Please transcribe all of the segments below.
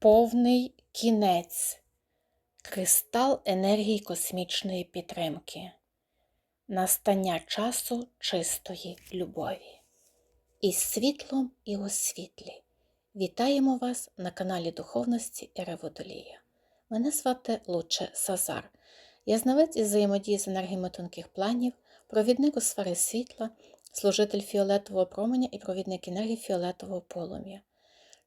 повний кінець, кристал енергії космічної підтримки, настання часу чистої любові. Із світлом і у світлі. Вітаємо вас на каналі Духовності Іри Водолія. Мене звати Луче Сазар. Я знавець із взаємодії з енергіями тонких планів, провідник у сфери світла, служитель фіолетового променя і провідник енергії фіолетового полум'я.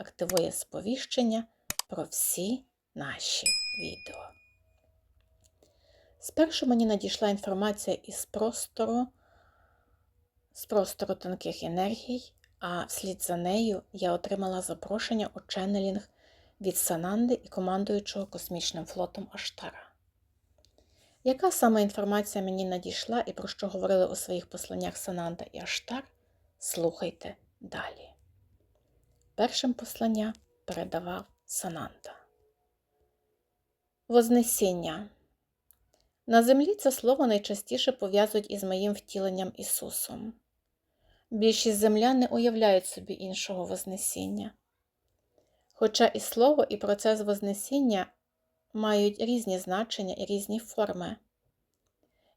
активує сповіщення про всі наші відео. Спершу мені надійшла інформація із простору, з простору тонких енергій, а вслід за нею я отримала запрошення у ченнелінг від Сананди і командуючого космічним флотом Аштара. Яка саме інформація мені надійшла і про що говорили у своїх посланнях Сананда і Аштар? Слухайте далі. Першим послання передавав Сананда. Вознесіння. На землі це слово найчастіше пов'язують із моїм втіленням Ісусом. Більшість землян не уявляють собі іншого Вознесіння. Хоча і слово, і процес Вознесіння мають різні значення і різні форми.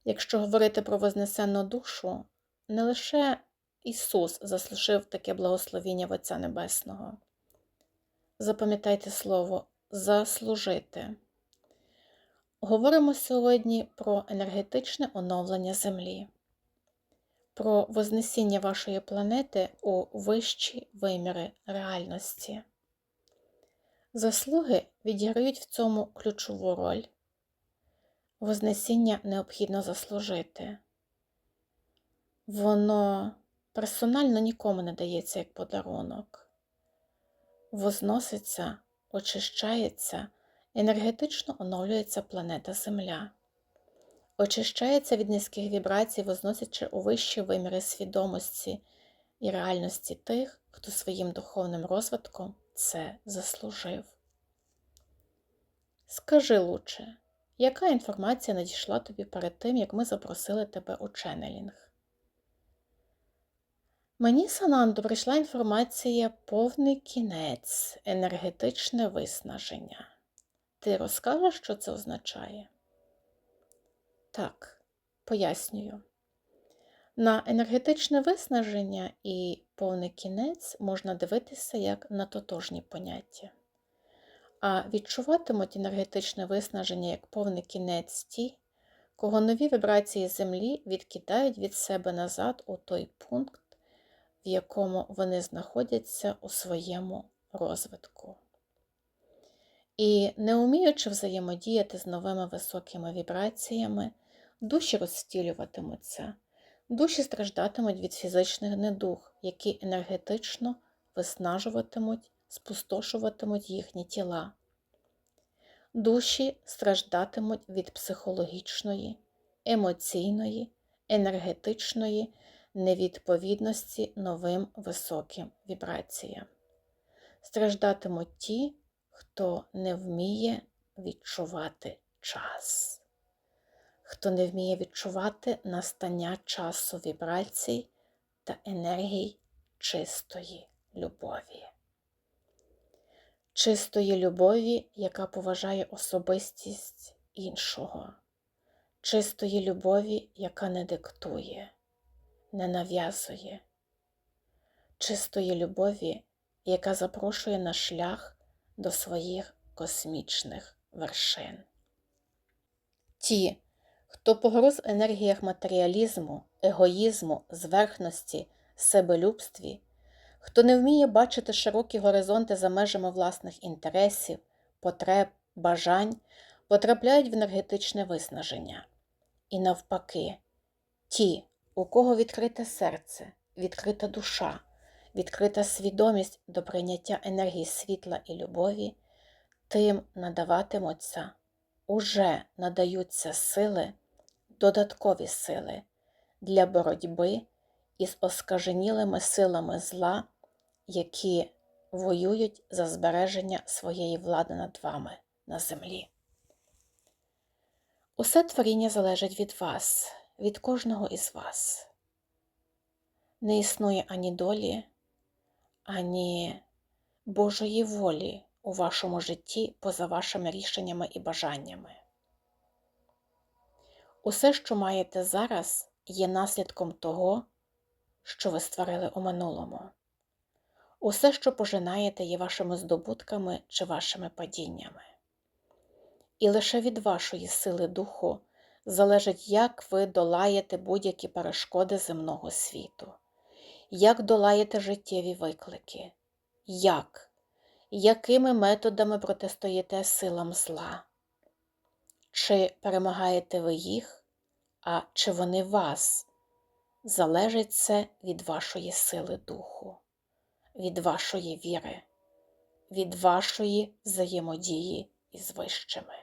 Якщо говорити про Вознесенну душу, не лише Ісус заслужив таке благословіння в Отця Небесного. Запам'ятайте слово заслужити. Говоримо сьогодні про енергетичне оновлення Землі, про вознесіння вашої планети у вищі виміри реальності. Заслуги відіграють в цьому ключову роль. Вознесіння необхідно заслужити. Воно персонально нікому не дається як подарунок. Возноситься, очищається, енергетично оновлюється планета Земля, очищається від низьких вібрацій, возносячи у вищі виміри свідомості і реальності тих, хто своїм духовним розвитком це заслужив. Скажи лучше, яка інформація надійшла тобі перед тим, як ми запросили тебе у ченнелінг? Мені Сананду прийшла інформація повний кінець, енергетичне виснаження. Ти розкажеш, що це означає? Так, пояснюю. На енергетичне виснаження і повний кінець можна дивитися як на тотожні поняття. А відчуватимуть енергетичне виснаження як повний кінець ті, кого нові вібрації Землі відкидають від себе назад у той пункт, в якому вони знаходяться у своєму розвитку. І не вміючи взаємодіяти з новими високими вібраціями, душі розстілюватимуться, душі страждатимуть від фізичних недуг, які енергетично виснажуватимуть, спустошуватимуть їхні тіла. Душі страждатимуть від психологічної, емоційної, енергетичної невідповідності новим високим вібраціям. Страждатимуть ті, хто не вміє відчувати час, хто не вміє відчувати настання часу вібрацій та енергій чистої любові. Чистої любові, яка поважає особистість іншого, чистої любові, яка не диктує не нав'язує, чистої любові, яка запрошує на шлях до своїх космічних вершин. Ті, хто погроз в енергіях матеріалізму, егоїзму, зверхності, себелюбстві, хто не вміє бачити широкі горизонти за межами власних інтересів, потреб, бажань, потрапляють в енергетичне виснаження. І навпаки, ті, у кого відкрите серце, відкрита душа, відкрита свідомість до прийняття енергії світла і любові, тим надаватимуться, уже надаються сили, додаткові сили для боротьби із оскаженілими силами зла, які воюють за збереження своєї влади над вами на землі. Усе творіння залежить від вас, від кожного із вас. Не існує ані долі, ані Божої волі у вашому житті поза вашими рішеннями і бажаннями. Усе, що маєте зараз, є наслідком того, що ви створили у минулому. Усе, що пожинаєте, є вашими здобутками чи вашими падіннями. І лише від вашої сили духу залежить, як ви долаєте будь-які перешкоди земного світу, як долаєте життєві виклики, як, якими методами протистоїте силам зла. Чи перемагаєте ви їх, а чи вони вас? Залежить це від вашої сили духу, від вашої віри, від вашої взаємодії із вищими,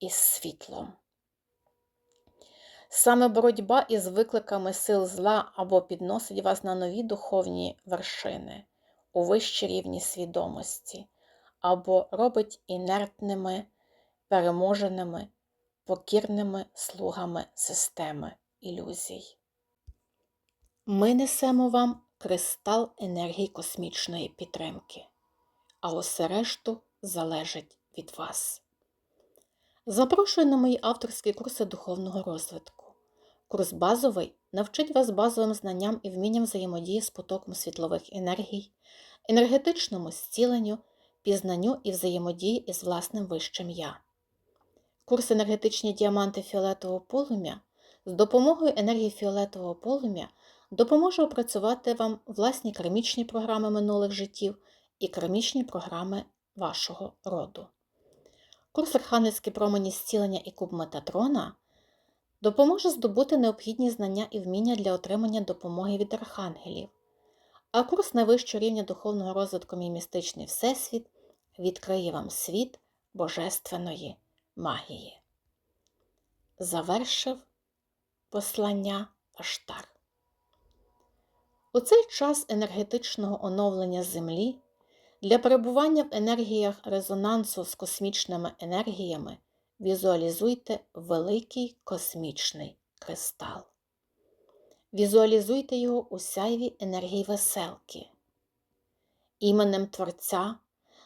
із світлом. Саме боротьба із викликами сил зла або підносить вас на нові духовні вершини у вищі рівні свідомості, або робить інертними, переможеними, покірними слугами системи ілюзій. Ми несемо вам кристал енергії космічної підтримки, а усе решту залежить від вас. Запрошую на мої авторські курси духовного розвитку. Курс базовий навчить вас базовим знанням і вмінням взаємодії з потоком світлових енергій, енергетичному зціленню, пізнанню і взаємодії із власним вищим я. Курс енергетичні діаманти фіолетового полум'я з допомогою енергії фіолетового полум'я допоможе опрацювати вам власні кармічні програми минулих життів і кармічні програми вашого роду. Курс Архангельські промені зцілення і куб Метатрона допоможе здобути необхідні знання і вміння для отримання допомоги від архангелів, а курс найвищого рівня духовного розвитку «Мій містичний Всесвіт відкриє вам світ божественної магії. Завершив послання Аштар. У цей час енергетичного оновлення Землі для перебування в енергіях резонансу з космічними енергіями візуалізуйте великий космічний кристал. Візуалізуйте його у сяйві енергії веселки. Іменем Творця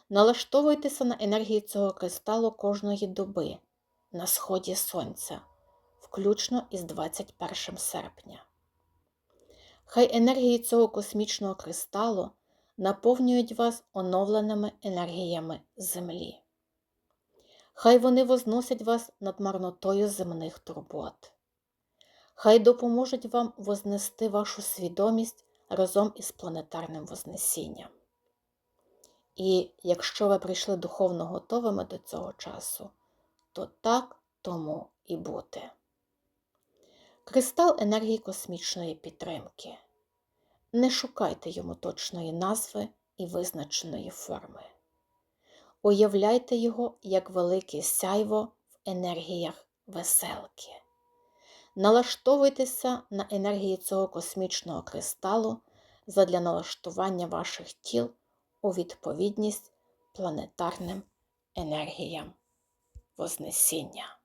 налаштовуйтеся на енергію цього кристалу кожної доби на сході Сонця, включно із 21 серпня. Хай енергії цього космічного кристалу наповнюють вас оновленими енергіями Землі. Хай вони возносять вас над марнотою земних турбот. Хай допоможуть вам вознести вашу свідомість разом із планетарним Вознесінням. І якщо ви прийшли духовно готовими до цього часу, то так тому і бути. Кристал енергії космічної підтримки. Не шукайте йому точної назви і визначеної форми. Уявляйте його як велике сяйво в енергіях веселки. Налаштовуйтеся на енергії цього космічного кристалу задля налаштування ваших тіл у відповідність планетарним енергіям Вознесіння.